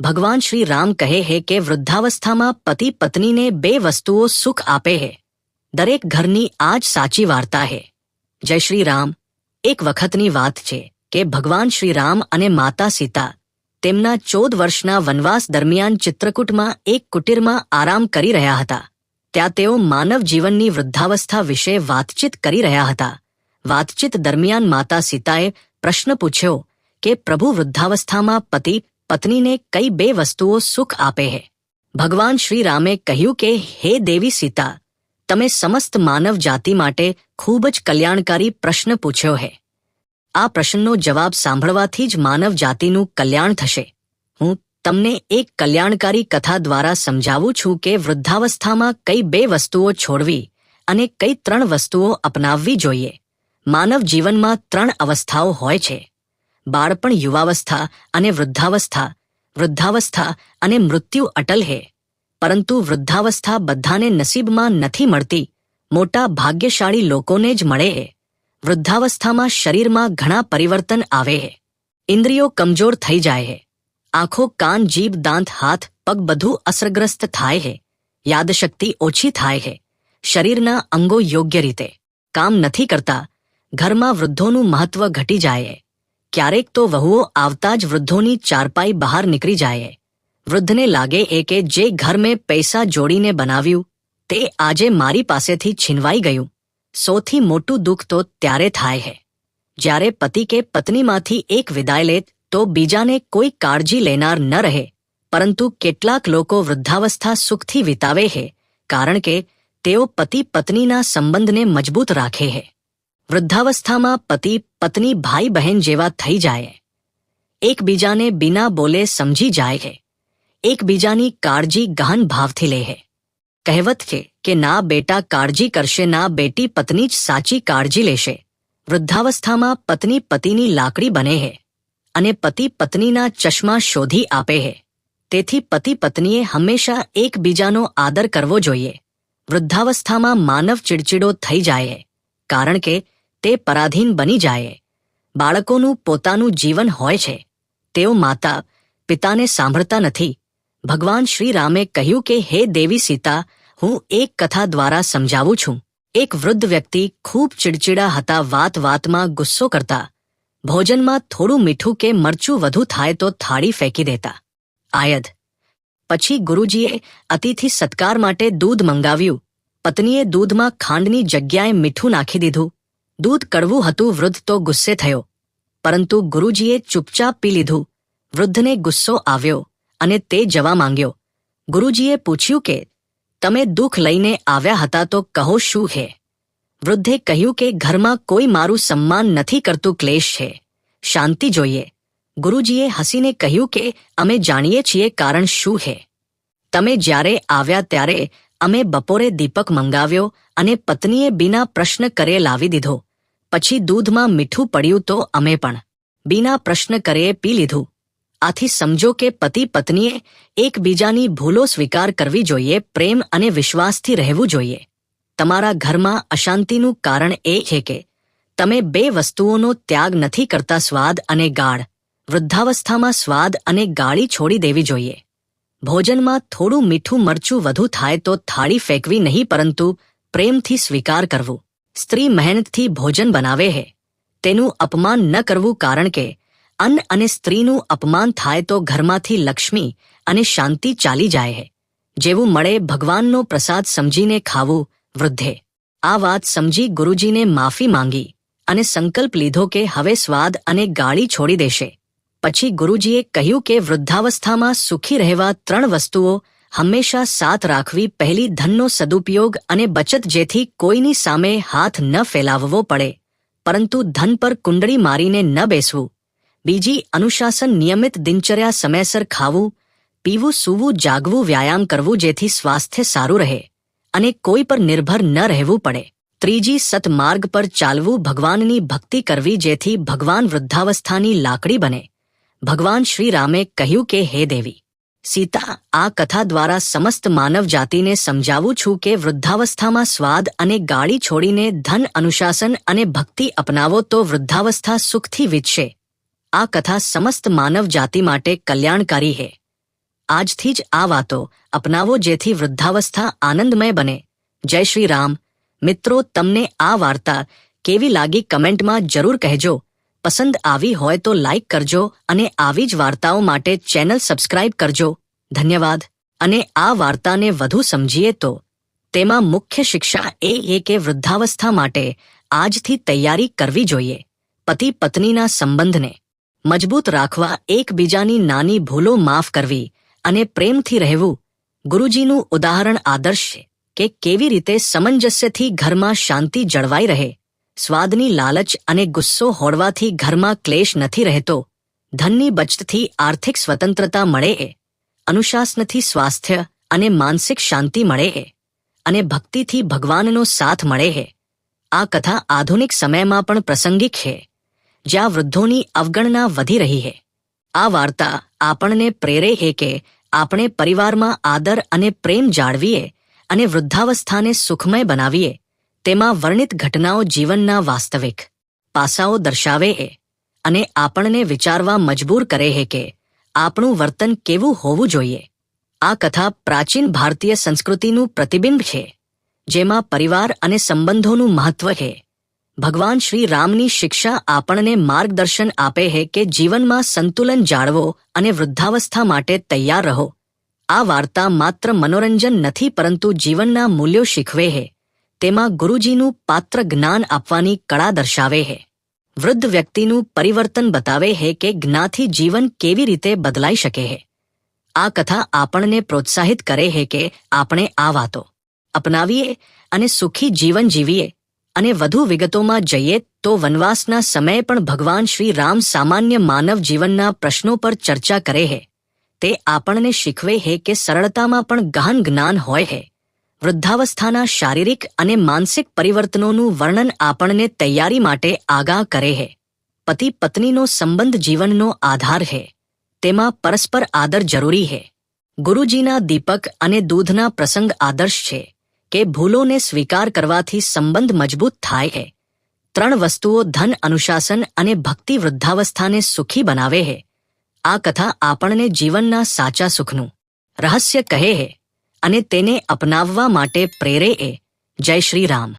ભગવાન શ્રી રામ કહે હે કે વૃદ્ધાવસ્થામાં પતિ પત્નીને બે વસ્તુઓ સુખ આપે હે. દરેક ઘરની આ જ સાચી વાર્તા હે. જય શ્રી રામ. એક વખતની વાત છે કે ભગવાન શ્રી રામ અને માતા સીતા તેમના ચૌદ વર્ષના વનવાસ દરમિયાન ચિત્રકૂટમાં એક કુટીરમાં આરામ કરી રહ્યા હતા. ત્યાં તેઓ માનવ જીવનની વૃદ્ધાવસ્થા વિશે વાતચીત કરી રહ્યા હતા. વાતચીત દરમિયાન માતા સીતાએ પ્રશ્ન પૂછ્યો કે પ્રભુ વૃદ્ધાવસ્થામાં પતિ પત્નીને કઈ બે વસ્તુઓ સુખ આપે હે. ભગવાન શ્રી રામે કહ્યું કે, હે દેવી સીતા, તમે સમસ્ત માનવ જાતિ માટે ખૂબ જ કલ્યાણકારી પ્રશ્ન પૂછ્યો હે. આ પ્રશ્નનો જવાબ સાંભળવાથી જ માનવ જાતિનું કલ્યાણ થશે. હું તમને એક કલ્યાણકારી કથા દ્વારા સમજાવું છું કે વૃદ્ધાવસ્થામાં કઈ બે વસ્તુઓ છોડવી અને કઈ ત્રણ વસ્તુઓ અપનાવવી જોઈએ. માનવ જીવનમાં ત્રણ અવસ્થાઓ હોય છે. બાળપણ યુવાવસ્થા અને વૃદ્ધાવસ્થા. વૃદ્ધાવસ્થા અને મૃત્યુ અટલ હે. પરંતુ વૃદ્ધાવસ્થા બધાને નસીબમાં નથી મળતી. મોટા ભાગ્યશાળી લોકોને જ મળે વૃદ્ધાવસ્થામાં શરીરમાં ઘણા પરિવર્તન આવે ઇન્દ્રિયો કમજોર થઈ જાય આંખો, કાન, જીભ, દાંત, હાથ, પગ બધું અસરગ્રસ્ત થાય હે. યાદશક્તિ ઓછી થાય હે. શરીરના અંગો યોગ્ય રીતે કામ નથી કરતા. ઘરમાં વૃદ્ધોનું મહત્વ ઘટી જાય ક્યારેક તો વહુઓ આવતા જ વૃદ્ધોની ચારપાઈ બહાર નીકળી જાય. હે વૃદ્ધને લાગે એ કે જે ઘર મેં પૈસા જોડીને બનાવ્યું, તે આજે મારી પાસેથી છીનવાઈ ગયું. સૌથી મોટું દુઃખ તો ત્યારે થાય હે. જ્યારે પતિ કે પત્નીમાંથી એક વિદાય લે તો બીજાને કોઈ કાળજી લેનાર ન રહે. પરંતુ કેટલાક લોકો વૃદ્ધાવસ્થા સુખથી વિતાવે હે, કારણ કે તેઓ પતિ પત્નીના સંબંધને મજબૂત રાખે હે. વૃદ્ધાવસ્થામાં પતિ, પત્ની, ભાઈ, બહેન જેવા થઈ જાય. એકબીજાને બિના બોલે સમજી જાય હે. એકબીજાની કાળજી ગહન ભાવથી લે હે. કહેવત છે કે ના બેટા કાળજી કરશે, ના બેટી પત્ની જ સાચી કાળજી લેશે. વૃદ્ધાવસ્થામાં પત્ની પતિની લાકડી બને હે. અને પતિ પત્નીના ચશ્મા શોધી આપે હે. તેથી પતિ પત્નીએ હંમેશા એકબીજાનો આદર કરવો જોઈએ. વૃદ્ધાવસ્થામાં માનવ ચીડચીડો થઈ જાય કારણ કે તે પરાધીન બની જાય. બાળકોનું પોતાનું જીવન હોય છે. તેઓ માતા, પિતાને સાંભળતા નથી. ભગવાન શ્રી રામે કહ્યું કે, હે દેવી સીતા, હું એક કથા દ્વારા સમજાવું છું. એક વૃદ્ધ વ્યક્તિ ખૂબ ચીડચીડા હતા વાત વાતમાં ગુસ્સો કરતા. ભોજનમાં થોડું મીઠું કે મરચું વધુ થાય તો થાળી ફેંકી દેતા. આયદ. પછી ગુરુજીએ અતિથિ સત્કાર માટે દૂધ મંગાવ્યું. પત્નીએ દૂધમાં ખાંડની જગ્યાએ મીઠું નાખી દીધું. દૂધ કડવું હતું, વૃદ્ધ તો ગુસ્સે થયો. પરંતુ ગુરુજીએ ચૂપચાપ પી લીધું. વૃદ્ધને ગુસ્સો આવ્યો અને તે જવા માંગ્યો. ગુરુજીએ પૂછ્યું કે, તમે દુઃખ લઈને આવ્યા હતા તો કહો શું હે? વૃદ્ધે કહ્યું કે, ઘરમાં કોઈ મારું સન્માન નથી કરતું, ક્લેશ છે. શાંતિ જોઈએ. ગુરુજીએ હસીને કહ્યું કે, અમે જાણીએ છીએ કારણ શું હે. તમે જ્યારે આવ્યા ત્યારે અમે બપોરે દીપક મંગાવ્યો અને પત્નીએ બિના પ્રશ્ન કરે લાવી દીધો. પછી દૂધમાં મીઠું પડ્યું તો અમે પણ. બીના પ્રશ્ન કરે પી લીધું. આથી સમજો કે પતિ પત્નીએ એકબીજાની ભૂલો સ્વીકાર કરવી જોઈએ, પ્રેમ અને વિશ્વાસથી રહેવું જોઈએ. તમારા ઘરમાં અશાંતિનું કારણ એ છે કે, તમે બે વસ્તુઓનો ત્યાગ નથી કરતા સ્વાદ અને ગાળ વૃદ્ધાવસ્થામાં સ્વાદ અને ગાળી છોડી દેવી જોઈએ. ભોજનમાં થોડું મીઠું મરચું વધુ થાય તો થાળી ફેંકવી નહીં, પરંતુ પ્રેમથી સ્વીકાર કરવું. સ્ત્રી મહેનતથી ભોજન બનાવે હે. તેનું અપમાન ન કરવું કારણ કે, અન્ન અને સ્ત્રીનું અપમાન થાય તો ઘરમાંથી લક્ષ્મી અને શાંતિ ચાલી જાય હે. જેવું મળે ભગવાનનો પ્રસાદ સમજીને ખાવું, વૃદ્ધે. આ વાત સમજી ગુરુજીને માફી માંગી અને સંકલ્પ લીધો કે હવે સ્વાદ અને ગાળી છોડી દેશે. પછી ગુરુજીએ કહ્યું કે વૃદ્ધાવસ્થામાં સુખી રહેવા ત્રણ વસ્તુઓ હંમેશા સાથ રાખવી પહેલી ધનનો સદુપયોગ અને બચત જેથી કોઈની સામે હાથ ન ફેલાવવો પડે. પરંતુ ધન પર કુંડળી મારીને ન બેસવું. બીજી, અનુશાસન નિયમિત દિનચર્યા સમયસર ખાવું, પીવું, સૂવું, જાગવું, વ્યાયામ કરવું જેથી સ્વાસ્થ્ય સારું રહે અને કોઈ પર નિર્ભર ન રહેવું પડે. ત્રીજી, સતમાર્ગ પર ચાલવું, ભગવાનની ભક્તિ કરવી જેથી ભગવાન વૃદ્ધાવસ્થાની લાકડી બને. ભગવાન શ્રી રામે કહ્યું કે, હે દેવી સીતા, આ કથા દ્વારા સમસ્ત માનવ જાતિને સમજાવું છું કે વૃદ્ધાવસ્થામાં સ્વાદ અને ગાળી છોડીને ધન, અનુશાસન અને ભક્તિ અપનાવો તો વૃદ્ધાવસ્થા સુખથી વીતશે. આ કથા સમસ્ત માનવ જાતિ માટે કલ્યાણકારી હે. આજથી જ આ વાતો અપનાવો જેથી વૃદ્ધાવસ્થા આનંદમય બને. જય શ્રી રામ. મિત્રો, તમને આ વાર્તા કેવી લાગી કમેન્ટમાં જરૂર કહેજો. પસંદ આવી હોય તો લાઈક કરજો અને આવી જ વાર્તાઓ માટે ચેનલ સબસ્ક્રાઇબ કરજો. ધન્યવાદ. અને આ વાર્તાને વધુ સમજીએ તો, તેમાં મુખ્ય શિક્ષા એ એ કે વૃદ્ધાવસ્થા માટે આજથી તૈયારી કરવી જોઈએ, પતિ પત્નીના સંબંધને મજબૂત રાખવા, એકબીજાની નાની ભૂલો માફ કરવી અને પ્રેમથી રહેવું. ગુરુજીનું ઉદાહરણ આદર્શ છે કે કેવી રીતે સમંજસ્યથી ઘરમાં શાંતિ જળવાઈ રહે. સ્વાદની લાલચ અને ગુસ્સો હોડવાથી ઘરમાં ક્લેશ નથી રહેતો. ધનની બચતથી આર્થિક સ્વતંત્રતા મળે એ. અનુશાસનથી સ્વાસ્થ્ય અને માનસિક શાંતિ મળે એ. અને ભક્તિથી ભગવાનનો સાથ મળે છે આ કથા આધુનિક સમયમાં પણ પ્રસંગિક છે. જ્યાં વૃદ્ધોની અવગણના વધી રહી છે આ વાર્તા આપણને પ્રેરે હે કે આપણે પરિવારમાં આદર અને પ્રેમ જાળવીએ અને વૃદ્ધાવસ્થાને સુખમય બનાવીએ. તેમાં વર્ણિત ઘટનાઓ જીવનના વાસ્તવિક પાસાઓ દર્શાવે છે અને આપણને વિચારવા મજબૂર કરે છે કે આપણું વર્તન કેવું હોવું જોઈએ. આ કથા પ્રાચીન ભારતીય સંસ્કૃતિનું પ્રતિબિંબ છે, જેમાં પરિવાર અને સંબંધોનું મહત્વ છે. ભગવાન શ્રી રામની શિક્ષા આપણને માર્ગદર્શન આપે છે કે જીવનમાં સંતુલન જાળવો અને વૃદ્ધાવસ્થા માટે તૈયાર રહો. આ વાર્તા માત્ર મનોરંજન નથી, પરંતુ જીવનના મૂલ્યો શીખવે છે તેમાં ગુરુજીનું પાત્ર જ્ઞાન આપવાની કળા દર્શાવે છે. વૃદ્ધ વ્યક્તિનું પરિવર્તન બતાવે છે કે જ્ઞાથી જીવન કેવી રીતે બદલાઈ શકે છે. આ કથા આપણને પ્રોત્સાહિત કરે છે કે આપણે આ વાતો અપનાવીએ અને સુખી જીવન જીવીએ અને વધુ વિગતોમાં જઈએ તો વનવાસના સમયે પણ ભગવાન શ્રી રામ સામાન્ય માનવ જીવનના પ્રશ્નો પર ચર્ચા કરે છે. તે આપણને શીખવે છે કે સરળતામાં પણ ગહન જ્ઞાન હોય છે. વૃદ્ધાવસ્થાના શારીરિક અને માનસિક પરિવર્તનોનું વર્ણન આપણને તૈયારી માટે આગાહ કરે છે પતિ પત્નીનો સંબંધ જીવનનો આધાર છે તેમાં પરસ્પર આદર જરૂરી છે ગુરુજીના દીપક અને દૂધના પ્રસંગ આદર્શ છે કે ભૂલોને સ્વીકાર કરવાથી સંબંધ મજબૂત થાય છે ત્રણ વસ્તુઓ ધન અનુશાસન અને ભક્તિ વૃદ્ધાવસ્થાને સુખી બનાવે છે આ કથા આપણને જીવનના સાચા સુખનું રહસ્ય કહે છે અને તેને અપનાવવા માટે પ્રેરે એ. જય શ્રી રામ.